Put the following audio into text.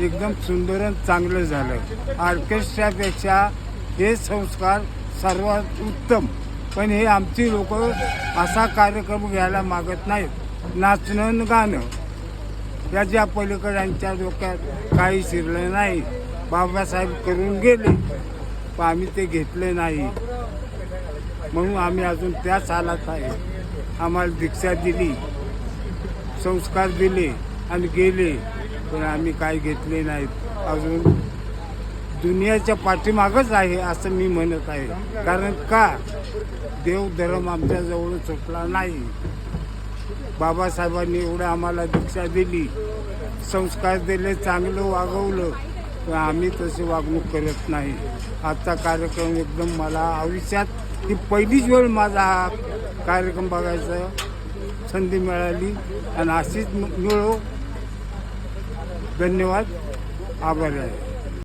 एकदम सुंदर आणि चांगलं झालं. ऑर्केस्ट्रापेक्षा हे संस्कार सर्वात उत्तम. पण हे आमची लोक असा कार्यक्रम घ्यायला मागत नाहीत. नाचणं आणि गाणं. त्याच्या पलीकडांच्या डोक्यात काही शिरलं नाही. बाबासाहेब करून गेले पण आम्ही ते घेतले नाही. म्हणून आम्ही अजून त्याच हालात आहे. आम्हाला दीक्षा दिली संस्कार दिले आणि गेले. पण आम्ही काय घेतले नाहीत. अजून दुनियाच्या पाठीमागच आहे असं मी म्हणत आहे. कारण का? देव धर्म आमच्याजवळ सुटला नाही. बाबासाहेबांनी एवढं आम्हाला दीक्षा दिली संस्कार दिले चांगलं वागवलं पण आम्ही तशी वागणूक करत नाही. आजचा कार्यक्रम एकदम मला आयुष्यात ही पहिलीच वेळ माझा हा कार्यक्रम बघायचा संधी मिळाली. आणि अशीच मिळो धन्यवाद. आभार आहे.